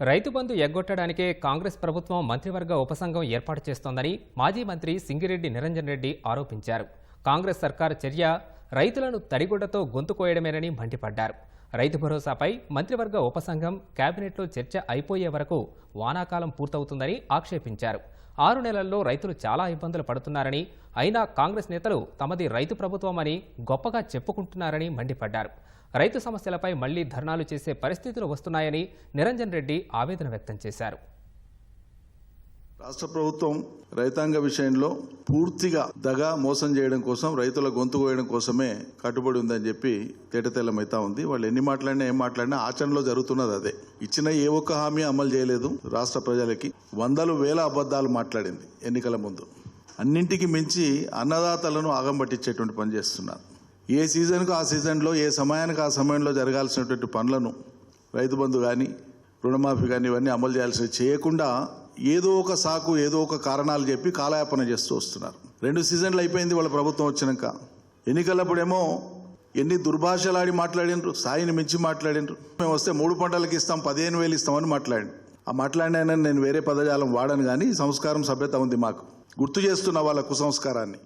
రైతు బంధు ఎగ్గొట్టడానికే కాంగ్రెస్ ప్రభుత్వం మంత్రివర్గ ఉపసంఘం ఏర్పాటు చేస్తోందని మాజీ మంత్రి సింగిరెడ్డి నిరంజన్ రెడ్డి ఆరోపించారు. కాంగ్రెస్ సర్కార్ చర్య రైతులను తడిగుడ్డతో గొంతు కోయడమేనని మండిపడ్డారు. రైతు భరోసాపై మంత్రివర్గ ఉపసంఘం కేబినెట్లో చర్చ అయిపోయే వరకు వానాకాలం పూర్తవుతుందని ఆక్షేపించారు. ఆరు నెలల్లో రైతులు చాలా ఇబ్బందులు పడుతున్నారని అయినా కాంగ్రెస్ నేతలు తమది రైతు ప్రభుత్వమని గొప్పగా చెప్పుకుంటున్నారని మండిపడ్డారు. రైతు సమస్యలపై మళ్ళీ ధర్నాలు చేసే పరిస్థితులు వస్తున్నాయని నిరంజన్ రెడ్డి ఆవేదన వ్యక్తం చేశారు. రాష్ట్ర ప్రభుత్వం రైతాంగ విషయంలో పూర్తిగా దగా మోసం చేయడం కోసం రైతుల గొంతు కోయడం కోసమే కట్టుబడి ఉందని చెప్పి తేటతెల్లమైతా ఉంది. వాళ్ళు ఎన్ని మాట్లాడినా ఏం మాట్లాడినా ఆచరణలో జరుగుతున్నది అదే. ఇచ్చిన ఏ ఒక్క హామీ అమలు చేయలేదు. రాష్ట్ర ప్రజలకి వందలు వేల అబద్ధాలు మాట్లాడింది ఎన్నికల ముందు. అన్నింటికి మించి అన్నదాతలను ఆగం పట్టించేటువంటి పని చేస్తున్నారు. ఏ సీజన్కు ఆ సీజన్లో ఏ సమయానికి ఆ సమయంలో జరగాల్సినటువంటి పనులను రైతు బంధు కానీ రుణమాఫీ కానీ ఇవన్నీ అమలు చేయాల్సి చేయకుండా ఏదో ఒక సాకు ఏదో ఒక కారణాలు చెప్పి కాలయాపన చేస్తూ వస్తున్నారు. రెండు సీజన్లు అయిపోయింది వాళ్ళ ప్రభుత్వం వచ్చినాక. ఎన్నికలప్పుడేమో ఎన్ని దుర్భాషలాడి మాట్లాడినరు స్థాయిని మించి మాట్లాడినరు. మేము వస్తే మూడు పంటలకు ఇస్తాం పదిహేను వేలు ఇస్తామని మాట్లాడి ఆ మాట్లాడిన నేను వేరే పదజాలం వాడను కానీ సంస్కారం సభ్యత ఉంది మాకు. గుర్తు చేస్తున్న వాళ్ళ కుసంస్కారాన్ని.